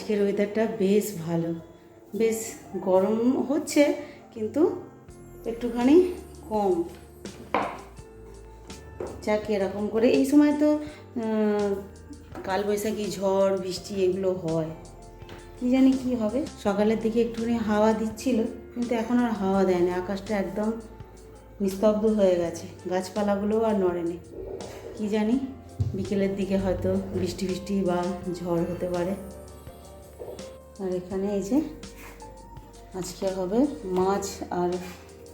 আজকের ওয়েদারটা বেশ ভালো। বেশ গরম হচ্ছে, কিন্তু একটুখানি কম। যাক, এরকম করে। এই সময় তো কালবৈশাখী ঝড়, বৃষ্টি এগুলো হয়। কি জানি কি হবে? সকালের দিকে একটুখানি হাওয়া দিচ্ছিল, কিন্তু এখন আর হাওয়া দেয় না আকাশটা একদম নিস্তব্ধ হয়ে গেছে। গাছপালাগুলোও আর নড়েনি। কি জানি, বিকেলের দিকে হয়তো বৃষ্টি বৃষ্টি বা ঝড় হতে পারে। আর এখানে এই যে আজকে হবে মাছ আর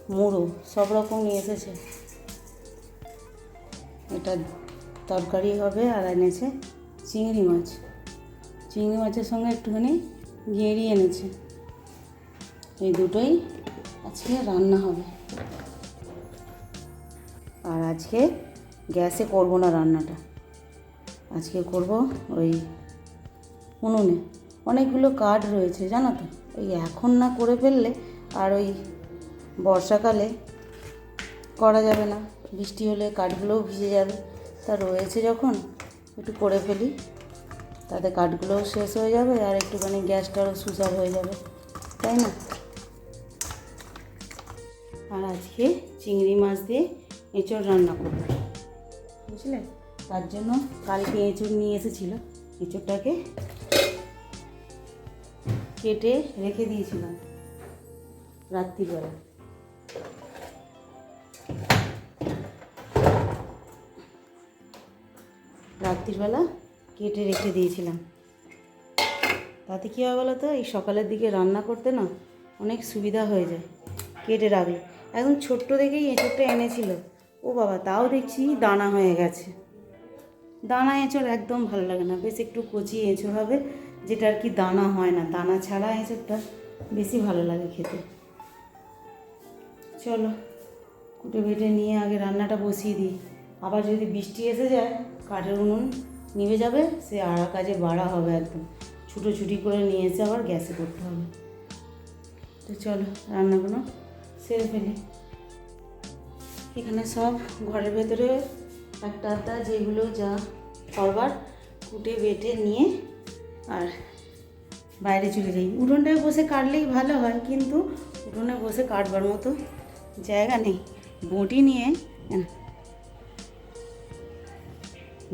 মুড়ো, সব রকম নিয়ে এসেছে। এটা তরকারি হবে আর এনেছে চিংড়ি মাছ। চিংড়ি মাছের সঙ্গে একটুখানি গেঁড়ি এনেছে। এই দুটোই আজকে রান্না হবে। আর আজকে গ্যাসে করব না রান্নাটা। আজকে করব ওই উনুনে। অনেকগুলো কাঠ রয়েছে, জানো তো? ওই এখন না করে ফেললে আর ওই বর্ষাকালে করা যাবে না। বৃষ্টি হলে কাঠগুলোও ভিজে যাবে। তা রয়েছে যখন, একটু করে ফেলি। তাতে কাঠগুলোও শেষ হয়ে যাবে আর একটুখানি গ্যাসটারও সুসার হয়ে যাবে। তাই না? আর আজকে চিংড়ি মাছ দিয়ে এঁচড় রান্না করব। বুঝলে? তার জন্য কালকে এঁচড় নিয়ে এসেছিল। এঁচড়টাকে কেটে রেখে দিয়েছিলাম রাত্রিবেলা। রাত্রিবেলা কেটে রেখে দিয়েছিলাম। তাতে কী হয় বলো তো এই সকালের দিকে রান্না করতে না অনেক সুবিধা হয়ে যায়, কেটে রাখলে। একদম ছোট্ট দেখেই এঁচড়টা এনেছিল। ও বাবা, তাও দেখছি দানা হয়ে গেছে। দানা এঁচড় একদম ভালো লাগে না। বেশ একটু কচি এঁচড় হবে। যেটা আর কি দানা হয় না, দানা ছাড়া এঁচড়টা বেশি ভালো লাগে খেতে। চলো, কুটে বেটে নিয়ে আগে রান্নাটা বসিয়ে দিই। আবার যদি বৃষ্টি এসে যায়, কাঠের উনুন নিভে যাবে, সে আড়া কাজে বাড়া হবে একদম। ছুটোছুটি করে নিয়ে এসে আবার গ্যাসে করতে হবে। তো চলো, রান্নাগুলো সেরে ফেলি। এখানে সব ঘরের ভেতরে একটা আধটা যেগুলো যা করবার কুটে বেটে নিয়ে আর বাইরে চলে যাই। উঠোনটায় বসে কাটলেই ভালো হয়, কিন্তু উঠোনে বসে কাটবার মতো জায়গা নেই। বঁটি নিয়ে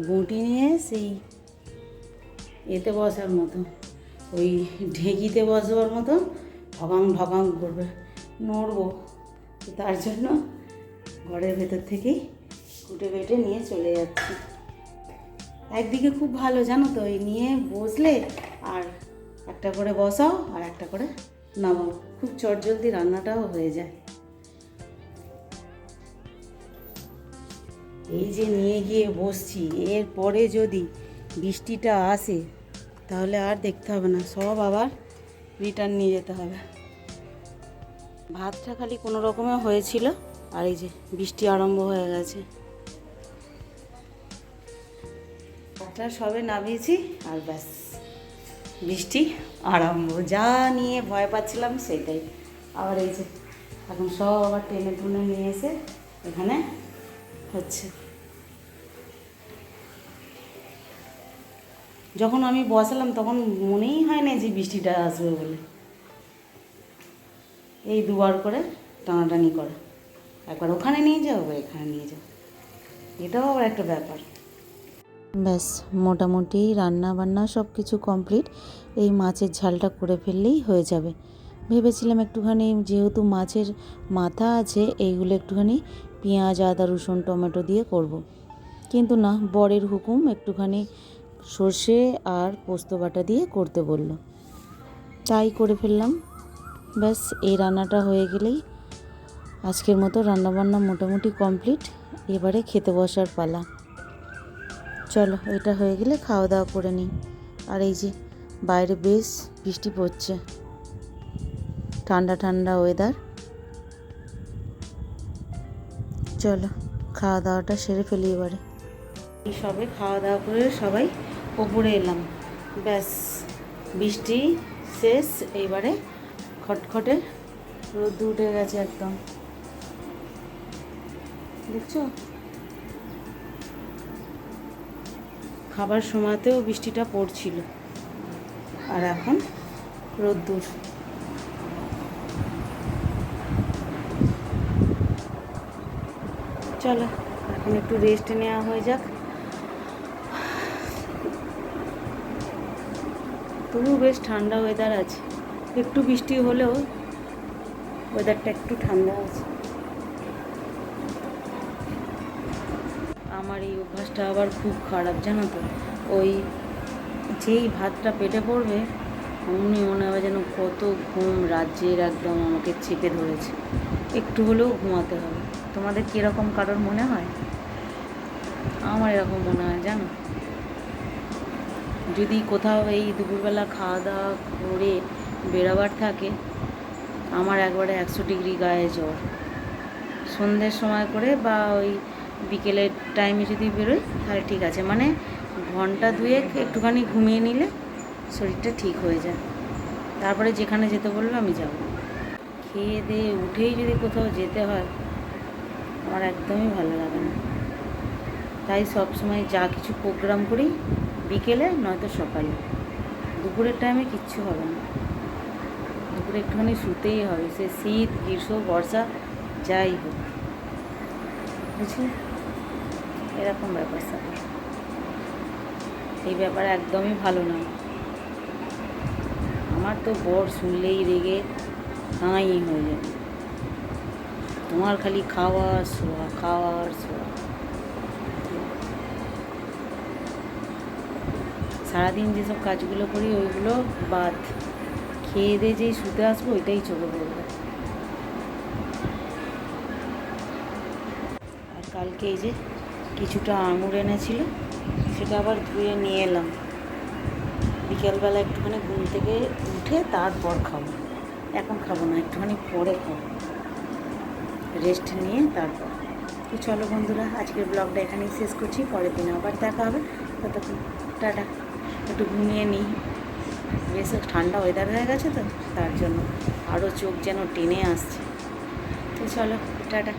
বঁটি নিয়ে সেই এতে বসার মতো, ওই ঢেঁকিতে বসবার মতো ঢগাং ঢগাং করবে। নড়বো তার জন্য ঘরের ভেতর থেকেই কুটে বেটে নিয়ে চলে যাচ্ছি। একদিকে খুব ভালো, জানো তো, এই নিয়ে বসলে আর একটা করে বসাও আর একটা করে নামাও। খুব চটজলদি রান্নাটাও হয়ে যায়। এই যে নিয়ে গিয়ে বসছি, এরপরে যদি বৃষ্টিটা আসে, তাহলে আর দেখতে হবে না, সব আবার রিটার্ন নিয়ে যেতে হবে। ভাতটা খালি কোনো রকমে হয়েছিল, আর এই যে বৃষ্টি আরম্ভ হয়ে গেছে। ভাতটা সবে নামিয়েছি আর ব্যাস, বৃষ্টি আরম্ভ। যা নিয়ে ভয় পাচ্ছিলাম সেটাই। আবার এই যে, এখন সব আবার টেনে টুনে নিয়ে এসে এখানে হচ্ছে। যখন আমি বসালাম, তখন মনেই হয় না যে বৃষ্টিটা আসবে বলে। এই দুবার করে টানাটানি করে। একবার ওখানে নিয়ে যাও এখানে নিয়ে যাও। এটাও আবার একটা ব্যাপার। ব্যাস, মোটামুটি রান্না বান্না সব কিছু কমপ্লিট। এই মাছের ঝালটা করে ফেললেই হয়ে যাবে। ভেবেছিলাম একটুখানি, যেহেতু মাছের মাথা আছে, এইগুলো একটুখানি পেঁয়াজ, আদা, রসুন, টমেটো দিয়ে করব। কিন্তু না, বরের হুকুম একটুখানি সর্ষে আর পোস্ত বাটা দিয়ে করতে বলল। তাই করে ফেললাম। ব্যাস, এই রান্নাটা হয়ে গেলেই আজকের মতো রান্নাবান্না মোটামুটি কমপ্লিট। এবারে খেতে বসার পালা। চলো, এটা হয়ে গেলে খাওয়া দাওয়া করে নিই। আর এই যে, বাইরে বেশ বৃষ্টি পড়ছে। ঠান্ডা ঠান্ডা ওয়েদার চলো, খাওয়া দাওয়াটা সেরে ফেলি এবারে। সবে খাওয়া দাওয়া করে সবাই ওপরে এলাম। ব্যাস, বৃষ্টি শেষ, এইবারে খটখটে রোদ উঠে গেছে একদম। দেখছ? খাবার সময়তেও বৃষ্টিটা পড়ছিল। আর এখন রোদ্দুর। চলো, এখন একটু রেস্ট নেওয়া হয়ে যাক। তবু বেশ ঠান্ডা ওয়েদার আছে। একটু বৃষ্টি হলেও ওয়েদারটা একটু ঠান্ডা আছে। এই অভ্যাসটা আবার খুব খারাপ, জানো তো? ওই যেই ভাতটা পেটে পড়বে অমনি মনে হবে যেন কত ঘুম রাজ্যের একদম আমাকে চেপে ধরেছে। একটু হলেও ঘুমাতে হবে। তোমাদের কীরকম কারোর মনে হয়? আমার এরকম মনে হয়, জানো? যদি কোথাও এই দুপুরবেলা খাওয়া দাওয়া করে বেরোবার থাকে, আমার একবারে একশো ডিগ্রি গায়ে জ্বর। সন্ধ্যের সময় করে বা ওই বিকেলের টাইমে যদি বেরোই, তাহলে ঠিক আছে। মানে ঘণ্টা দুয়েক একটুখানি ঘুমিয়ে নিলে শরীরটা ঠিক হয়ে যায়। তারপরে যেখানে যেতে বলবে আমি যাব। খেয়ে দিয়ে উঠেই যদি কোথাও যেতে হয়, আমার একদমই ভালো লাগে না। তাই সব সময় যা কিছু প্রোগ্রাম করি, বিকেলে নয়তো সকালে। দুপুরের টাইমে কিচ্ছু হবে না। দুপুরে একটুখানি শুতেই হবে। সে শীত, গ্রীষ্ম, বর্ষা, যাই হোক। বুঝলি? এরকম ব্যাপার স্যাপার এই ব্যাপার একদমই ভালো না। আমার তো বর শুনলেই রেগে হাঁই হয়ে যাবে। তোমার খালি খাওয়া, শোয়া খাওয়ার শোয়া। সারাদিন যেসব কাজগুলো করি, ওইগুলো বাদ। খেয়ে দিয়ে যেই শুতে আসব, ওইটাই চোখে পড়বে। আর কালকে এই যে কিছুটা আঙুর এনেছিল, সেটা আবার ধুয়ে নিয়ে এলাম। বিকেলবেলা একটুখানি ঘুম থেকে উঠে তারপর খাব। এখন খাব না, একটুখানি পরে খাব। রেস্ট নিয়ে তারপর। তো চলো বন্ধুরা, আজকের ব্লগটা এখানেই শেষ করছি। পরের দিন আবার দেখা হবে। ততক্ষণ টাটা। একটু ঘুমিয়ে নিই। বেশ ঠান্ডা ওয়েদার হয়ে গেছে তো, তার জন্য আরও চোখ যেন টেনে আসছে। তো চলো, টাটা।